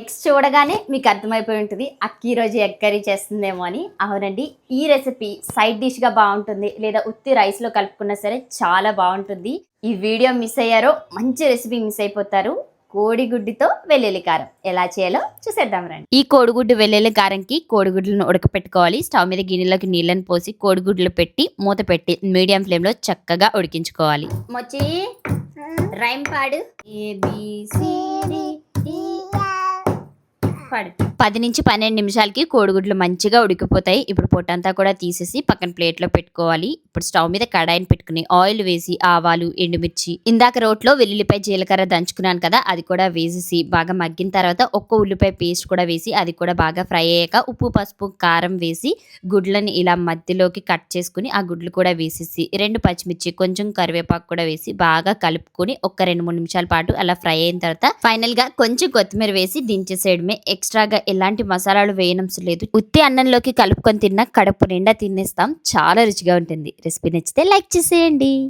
Eggs చూడగానే మీకు అర్థమైపోయి ఉంటుంది అక్క ఈరోజు ఎగ్ కర్రీ చేస్తుందేమో అని. అవునండి ఈ రెసిపీ సైడ్ డిష్గా బాగుంటుంది లేదా ఉత్తి రైస్లో కలుపుకున్నా సరే చాలా బాగుంటుంది. ఈ వీడియో మిస్ అయ్యారో మంచి రెసిపీ మిస్ అయిపోతారు. కోడిగుడ్డుతో వెల్లుల్లి కారం. ఎలా చేయాలో చూసేద్దాం రండి. ఈ కోడిగుడ్డు వెల్లుల్లి కారంకి కోడిగుడ్లను ఉడకపెట్టుకోవాలి. స్టవ్ మీద గిన్నెలోకి నీళ్ళని పోసి కోడిగుడ్లు పెట్టి మూత పెట్టి మీడియం ఫ్లేమ్లో చక్కగా ఉడికించుకోవాలి. మొచ్చి రైమ్ పాడు. ఏబిసిడి పాడు పది నుంచి పన్నెండు నిమిషాలకి కోడిగుడ్లు మంచిగా ఉడికిపోతాయి. ఇప్పుడు పొట్టంతా కూడా తీసేసి పక్కన ప్లేట్లో పెట్టుకోవాలి. ఇప్పుడు స్టవ్ మీద కడాయిని పెట్టుకుని ఆయిల్ వేసి ఆవాలు ఎండుమిర్చి ఇందాక రోట్లో వెల్లుల్లిపాయ జీలకర్ర దంచుకున్నాను కదా అది కూడా వేసేసి బాగా మగ్గిన తర్వాత ఒక్క ఉల్లిపాయ పేస్ట్ కూడా వేసి అది కూడా బాగా ఫ్రై అయ్యాక ఉప్పు పసుపు కారం వేసి గుడ్లని ఇలా మధ్యలోకి కట్ చేసుకుని ఆ గుడ్లు కూడా వేసేసి రెండు పచ్చిమిర్చి కొంచెం కరివేపాకు కూడా వేసి బాగా కలుపుకొని ఒక రెండు మూడు నిమిషాల పాటు అలా ఫ్రై అయిన తర్వాత ఫైనల్గా కొంచెం కొత్తిమీర వేసి దించేసేయడమే. ఎక్స్ట్రాగా ఎలాంటి మసాలాలు వేయనవసరం లేదు. ఉత్తి అన్నంలోకి కలుపుకొని తిన్నా కడుపు నిండా తినేస్తాం. చాలా రుచిగా ఉంటుంది. రెసిపీ నచ్చితే లైక్ చేసేయండి.